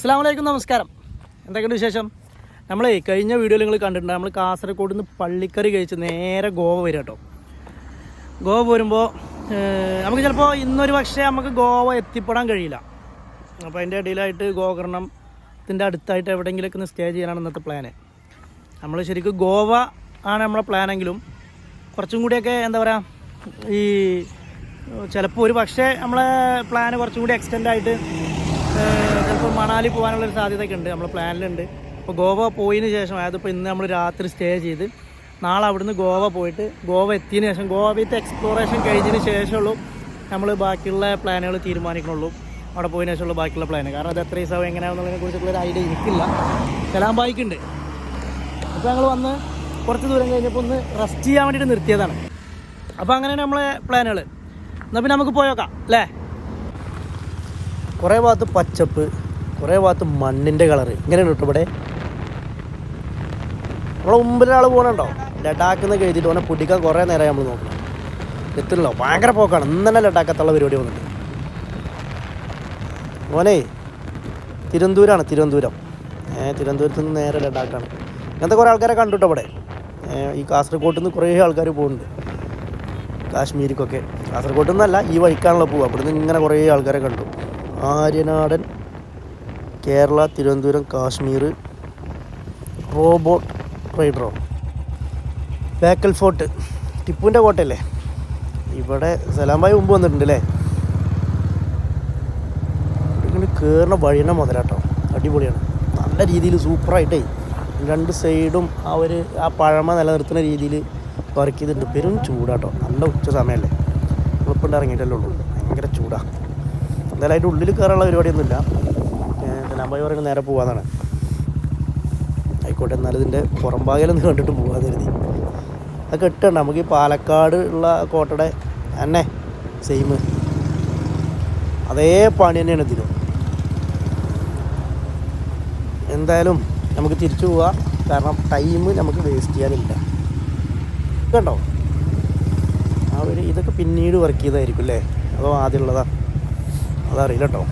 അസ്സാം വലൈക്കും നമസ്കാരം. എന്തൊക്കെയുണ്ട് വിശേഷം? നമ്മളേ കഴിഞ്ഞ വീഡിയോയിൽ നിങ്ങൾ കണ്ടിട്ടുണ്ട് നമ്മൾ കാസർഗോഡ് നിന്ന് പള്ളിക്കറി കഴിച്ച് നേരെ ഗോവ വരും കേട്ടോ. ഗോവ വരുമ്പോൾ നമുക്ക് ചിലപ്പോൾ ഇന്നൊരു പക്ഷേ നമുക്ക് ഗോവ എത്തിപ്പെടാൻ കഴിയില്ല. അപ്പോൾ അതിന്റെ ഇടയിലായിട്ട് ഗോകർണത്തിന്റെ അടുത്തായിട്ട് എവിടെയെങ്കിലുമൊക്കെ ഒന്ന് സ്റ്റേ ചെയ്യാനാണ് ഇന്നത്തെ പ്ലാന് നമ്മൾ ശരിക്കും ഗോവ ആണ് നമ്മളെ പ്ലാനെങ്കിലും കുറച്ചും കൂടിയൊക്കെ എന്താ പറയുക ഈ ചിലപ്പോൾ ഒരു പക്ഷേ നമ്മളെ പ്ലാന് കുറച്ചും കൂടി എക്സ്റ്റെൻഡ് ആയിട്ട് ചിലപ്പോൾ മണാലി പോകാനുള്ളൊരു സാധ്യതയൊക്കെ ഉണ്ട് നമ്മളെ പ്ലാനിലുണ്ട്. അപ്പോൾ ഗോവ പോയതിന് ശേഷം അതായത് ഇപ്പോൾ ഇന്ന് നമ്മൾ രാത്രി സ്റ്റേ ചെയ്ത് നാളെ അവിടുന്ന് ഗോവ പോയിട്ട് ഗോവ എത്തിയതിന് ശേഷം ഗോവയത്തെ എക്സ്പ്ലോറേഷൻ കഴിഞ്ഞതിന് ശേഷമുള്ളൂ നമ്മൾ ബാക്കിയുള്ള പ്ലാനുകൾ തീരുമാനിക്കണുള്ളൂ. അവിടെ പോയതിന് ശേഷമുള്ള ബാക്കിയുള്ള പ്ലാന് കാരണം അത് എത്ര ദിവസം എങ്ങനെയാണെന്നുള്ളതിനെ കുറിച്ചുള്ള ഒരു ഐഡിയ എനിക്കില്ല. കലാം ബൈക്കുണ്ട് അപ്പോൾ ഞങ്ങൾ വന്ന് കുറച്ച് ദൂരം കഴിഞ്ഞപ്പോൾ ഒന്ന് റെസ്റ്റ് ചെയ്യാൻ വേണ്ടിയിട്ട് നിർത്തിയതാണ്. അപ്പോൾ അങ്ങനെയാണ് നമ്മളെ പ്ലാനുകൾ എന്നാൽ പിന്നെ നമുക്ക് പോയോക്കാം അല്ലേ? കുറേ ഭാഗത്ത് പച്ചപ്പ് കുറേ ഭാഗത്ത് മണ്ണിന്റെ കളറ് ഇങ്ങനെയാണ് കേട്ടോ ഇവിടെ. നമ്മളെ മുമ്പിലൊരാൾ പോകണുണ്ടോ ലഡാക്ക് എന്ന് എഴുതിയിട്ട് ഓനെ പിടിക്കാൻ കുറേ നേരം നമ്മൾ നോക്കണം. എത്തുന്നല്ലോ. ഭയങ്കര പോക്കാണ്. ഇന്നലെ ലഡാക്കത്തുള്ള പരിപാടി വന്നിട്ട്. ഓനെ തിരുവനന്തപുരമാണ് തിരുവനന്തപുരം. തിരുവനന്തപുരത്ത് നിന്ന് നേരെ ലഡാക്കാണ്. ഇങ്ങനത്തെ കുറേ ആൾക്കാരെ കണ്ടുട്ടോ അവിടെ ഈ കാസർഗോട്ട് നിന്ന് കുറേ ആൾക്കാർ പോകുന്നുണ്ട്. കാശ്മീരിക്കൊക്കെ. കാസർഗോട്ട് നിന്നല്ല ഈ വഴിക്കാണല്ലോ പോവുക. അവിടുന്ന് ഇങ്ങനെ കുറേ ആൾക്കാരെ കണ്ടു. ആര്യനാടൻ കേരള തിരുവനന്തപുരം കാശ്മീർ റോബോട്ട് റൈഡറോ. ബേക്കൽ ഫോർട്ട് ടിപ്പുവിന്റെ കോട്ടയല്ലേ? ഇവിടെ സലാംബായി മുമ്പ് വന്നിട്ടുണ്ട് അല്ലേ കയറുന്ന വഴി തന്നെ മുതലാട്ടോ. അടിപൊളിയാണ്. നല്ല രീതിയിൽ സൂപ്പറായിട്ടേ രണ്ട് സൈഡും ആ ആ പഴമ നിലനിർത്തുന്ന രീതിയിൽ വർക്ക് ചെയ്തിട്ടുണ്ട്. പെരും ചൂടാട്ടോ. നല്ല ഉച്ച സമയമല്ലേ? നമ്മളിപ്പോൾ ഉള്ളൂ. ഭയങ്കര ചൂടാണ് എന്തായാലും അതിന്റെ ഉള്ളിൽ കയറാനുള്ള പരിപാടിയൊന്നുമില്ല. സലാംബായി പറയുന്നത് നേരെ പോകാന്നാണ് ആയിക്കോട്ടെ എന്നാലും ഇതിന്റെ പുറം ഭാഗമൊന്ന് കണ്ടിട്ട് പോകാൻ കരുതി. അത് കെട്ടണ്ട നമുക്ക് ഈ പാലക്കാട് ഉള്ള കോട്ടയുടെ തന്നെ സെയിം അതേ പണി തന്നെയാണ് ഇതിലും. എന്തായാലും നമുക്ക് തിരിച്ചു പോവാം. കാരണം ടൈം നമുക്ക് വേസ്റ്റ് ചെയ്യാനില്ല. കണ്ടോ? ആ ഒരു ഇതൊക്കെ പിന്നീട് വർക്ക് ചെയ്തായിരിക്കും അല്ലേ? അതോ ആദ്യമുള്ളതാ? അതറിയില്ല കേട്ടോ.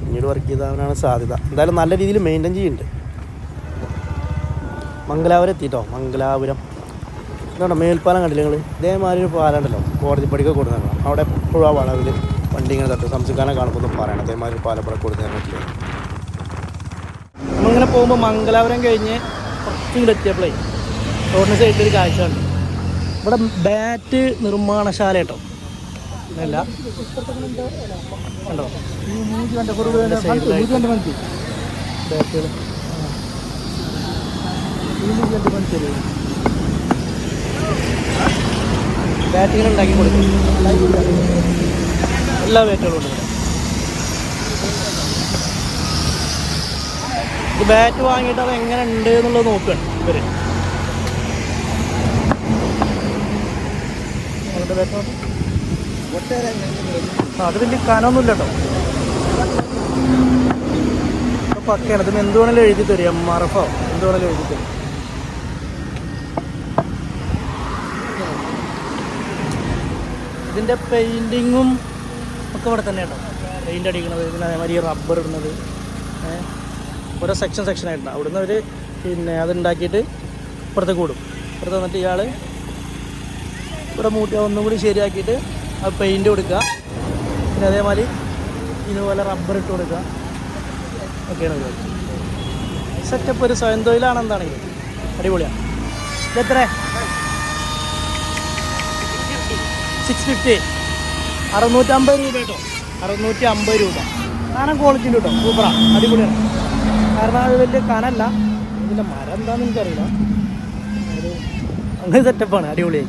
പിന്നീട് വർക്ക് ചെയ്താവാനാണ് സാധ്യത. എന്തായാലും നല്ല രീതിയിൽ മെയിന്റെയിൻ ചെയ്യുന്നുണ്ട് മംഗലാപുരം എത്തിട്ടോ? മംഗലാപുരം. എന്താണോ മേൽപ്പാലം കണ്ടില്ല നിങ്ങൾ ഇതേമാതിരി ഒരു പാലം ഉണ്ടല്ലോ. കോടതി പടിക്ക് കൊടുത്തേക്കണം അവിടെ എപ്പോഴും ആ വളവിൽ വണ്ടി ഇങ്ങനെ തട്ട്. സംസ്കാരം കാണുമ്പോൾ ഒന്നും പറയണം അതേമാതിരി ഒരു പാലപ്പുറം ഇവിടെ കൊടുക്കാൻ പറ്റില്ല നമ്മളിങ്ങനെ പോകുമ്പോൾ മംഗലാപുരം കഴിഞ്ഞ് കുറച്ചും എത്തിയപ്പോഴേ റോഡിന് സൈഡിൽ ഒരു കാഴ്ച ഉണ്ട് ഇവിടെ ബാറ്റ് നിർമ്മാണശാല കേട്ടോ. അല്ല കണ്ടോ? ബാറ്റുകൾ ബാറ്റുകൾ ഉണ്ടാക്കി കൊടുക്കും. എല്ലാ ബാറ്റുകളും ഉണ്ട് ഇത് ബാറ്റ് വാങ്ങിയിട്ട് അത് എങ്ങനെ ഉണ്ട് എന്നുള്ളത് നോക്കുകയാണ് ഇവർ. ബാറ്റ് നോക്ക്. അത് വലിയ കനമൊന്നുമില്ല കേട്ടോ പക്കയാണ്. ഇതിന് എന്തുവേണേലും എഴുതി തരും. എം ആർ എഫോ എന്തുവേണേലും എഴുതി തരും. ഇതിന്റെ പെയിന്റിങ്ങും ഒക്കെ ഇവിടെ തന്നെ കേട്ടോ പെയിന്റ് അടിക്കുന്നത് പിന്നെ അതേമാതിരി റബ്ബർ ഇടുന്നത്. ഓരോ സെക്ഷൻ സെക്ഷൻ ആയിട്ടുണ്ട്. അവിടുന്ന് അവർ പിന്നെ അതുണ്ടാക്കിയിട്ട് ഇപ്പുറത്തേക്ക് കൂടും. ഇപ്പുറത്ത് വന്നിട്ട് ഇയാൾ ഇവിടെ മൂട്ടി ഒന്നും കൂടി ശരിയാക്കിയിട്ട് പെയിന്റ് കൊടുക്കുക. പിന്നെ അതേമാതിരി ഇതുപോലെ റബ്ബർ ഇട്ട് കൊടുക്കുക. ഒക്കെയാണ് സെറ്റപ്പ് ഒരു സ്വയം തൊഴിലാണെന്നാണെങ്കിൽ അടിപൊളിയാണ്. ഇതെത്ര സിക്സ് ഫിഫ്റ്റി അറുന്നൂറ്റമ്പത് രൂപ കേട്ടോ. അറുന്നൂറ്റി അമ്പത് രൂപ കനം ക്വാളിറ്റി കേട്ടോ. സൂപ്പറാണ് അടിപൊളിയാണ്. കാരണം അത് വലിയ കനല്ല. ഇതിന്റെ മരം എന്താണെന്ന് എനിക്കറിയില്ല. അങ്ങനെ സെറ്റപ്പാണ് അടിപൊളിയായി.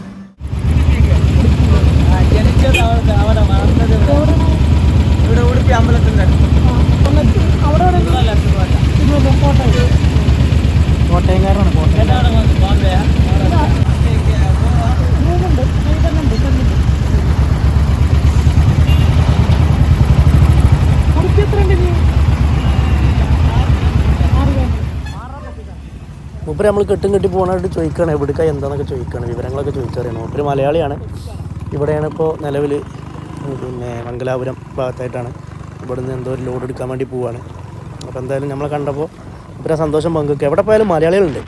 മൂപ്പര് നമ്മൾ കെട്ടും കെട്ടി പോകണമായിട്ട് ചോദിക്കുകയാണ് എവിടേക്കാ എന്താണെന്നൊക്കെ ചോദിക്കുകയാണ് വിവരങ്ങളൊക്കെ ചോദിച്ചറിയണം. മൂപ്പര് മലയാളിയാണ്. ഇവിടെയാണ് ഇപ്പോൾ നിലവിൽ പിന്നെ മംഗലാപുരം ഭാഗത്തായിട്ടാണ്. ഇവിടുന്ന് എന്തോ ഒരു ലോഡ് എടുക്കാൻ വേണ്ടി പോവുകയാണ് അപ്പോൾ എന്തായാലും നമ്മളെ കണ്ടപ്പോൾ ഇവരെ സന്തോഷം പങ്കുവെക്കുക എവിടെ പോയാലും മലയാളികളുണ്ട്.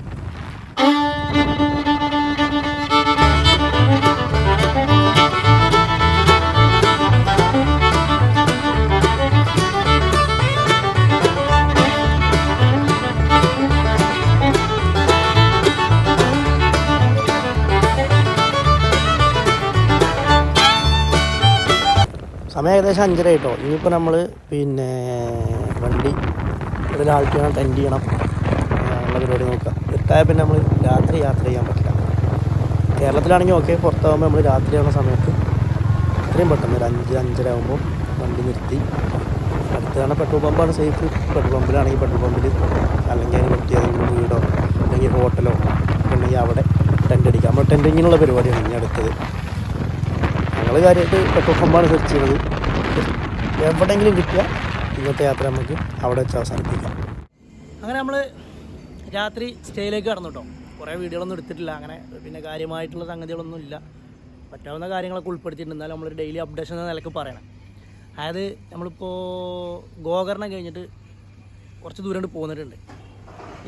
സമയം ഏകദേശം അഞ്ചര കേട്ടോ ഇനിയിപ്പോൾ നമ്മൾ പിന്നെ വണ്ടി ഇവിടെ ആൾക്ക് ചെയ്യണം ടെൻഡ് ചെയ്യണം. ഉള്ള പരിപാടി നോക്കാം. ഇരുട്ടായ പിന്നെ നമ്മൾ രാത്രി യാത്ര ചെയ്യാൻ പറ്റില്ല. കേരളത്തിലാണെങ്കിൽ ഓക്കെ പുറത്താകുമ്പോൾ നമ്മൾ രാത്രി ആവുന്ന സമയത്ത് എത്രയും പെട്ടെന്ന് ഒരു അഞ്ച് അഞ്ചര ആകുമ്പോൾ വണ്ടി നിർത്തി. അടുത്താണ് പെട്രോൾ പമ്പാണ് സേഫ് പെട്രോൾ പമ്പിലാണെങ്കിൽ പെട്രോൾ പമ്പിൽ അല്ലെങ്കിൽ അതിന് പറ്റിയ ഏതെങ്കിലും വീടോ അല്ലെങ്കിൽ ഹോട്ടലോ ഉണ്ടെങ്കിൽ അവിടെ ടെന്റ് അടിക്കാം. നമ്മൾ ടെന്റിങ്ങിനുള്ള പരിപാടിയാണ് ഇനി അടുത്തത്. ഞങ്ങൾ കാര്യമായിട്ട് പെട്രോൾ പമ്പാണ് സെർച്ച് ചെയ്യുന്നത് എവിടെയെങ്കിലും കിട്ടിയാൽ ഇന്നത്തെ യാത്ര നമുക്ക് അവിടെ വെച്ച് അവസാനിപ്പിക്കാം. അങ്ങനെ നമ്മൾ രാത്രി സ്റ്റേയിലേക്ക് കടന്നു കേട്ടോ കുറേ വീഡിയോകളൊന്നും എടുത്തിട്ടില്ല. അങ്ങനെ പിന്നെ കാര്യമായിട്ടുള്ള സംഗതികളൊന്നും ഇല്ല. പറ്റാവുന്ന കാര്യങ്ങളൊക്കെ ഉൾപ്പെടുത്തിയിട്ടുണ്ട്. എന്നാലും നമ്മൾ ഡെയിലി അപ്ഡേഷൻ എന്ന നിലയ്ക്ക് പറയണം. അതായത് നമ്മളിപ്പോൾ ഗോകർണം കഴിഞ്ഞിട്ട് കുറച്ച് ദൂരം പോന്നിട്ടുണ്ട്.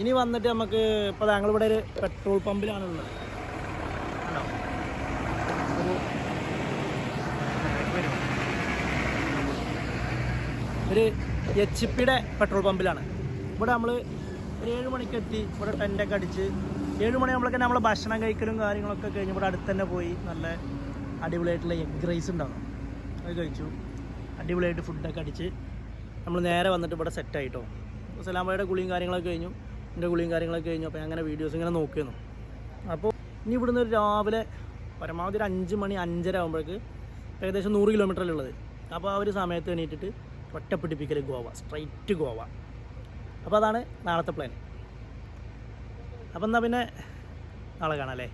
ഇനി വന്നിട്ട് നമുക്ക് ഇപ്പോൾ ഞങ്ങളിവിടെ ഒരു പെട്രോൾ പമ്പിലാണുള്ളത് കണ്ടോ? ഒരു ഒരു എച്ച് പിയുടെ പെട്രോൾ പമ്പിലാണ്. ഇവിടെ നമ്മൾ ഒരു ഏഴ് മണിക്ക് എത്തി ഇവിടെ ടെന്റൊക്കെ അടിച്ച്. ഏഴ് മണി നമ്മളൊക്കെ നമ്മൾ ഭക്ഷണം കഴിക്കലും കാര്യങ്ങളൊക്കെ കഴിഞ്ഞ് ഇവിടെ അടുത്ത് തന്നെ പോയി നല്ല അടിപൊളിയായിട്ടുള്ള എഗ് റൈസ് ഉണ്ടാകും അത് കഴിച്ചു. അടിപൊളിയായിട്ട് ഫുഡൊക്കെ അടിച്ച് നമ്മൾ നേരെ വന്നിട്ട് ഇവിടെ സെറ്റ് ആയിട്ടോ. സലാമയുടെ കുളിയും കാര്യങ്ങളൊക്കെ കഴിഞ്ഞു. എന്റെ കുളിയും കാര്യങ്ങളൊക്കെ കഴിഞ്ഞു. അപ്പോൾ അങ്ങനെ വീഡിയോസ് ഇങ്ങനെ നോക്കിയിരുന്നു. അപ്പോൾ ഇനി ഇവിടുന്ന് രാവിലെ പരമാവധി ഒരു അഞ്ച് മണി അഞ്ചര ആകുമ്പോഴേക്ക് ഏകദേശം നൂറ് കിലോമീറ്ററിലുള്ളത് അപ്പോൾ ആ ഒരു സമയത്ത് എണീറ്റിട്ട് ഒറ്റപ്പിടിപ്പിക്കൽ ഗോവ സ്ട്രൈറ്റ് ഗോവ. അപ്പോൾ അതാണ് നാളത്തെ പ്ലാൻ അപ്പോൾ എന്നാൽ പിന്നെ നാളെ കാണാം അല്ലേ?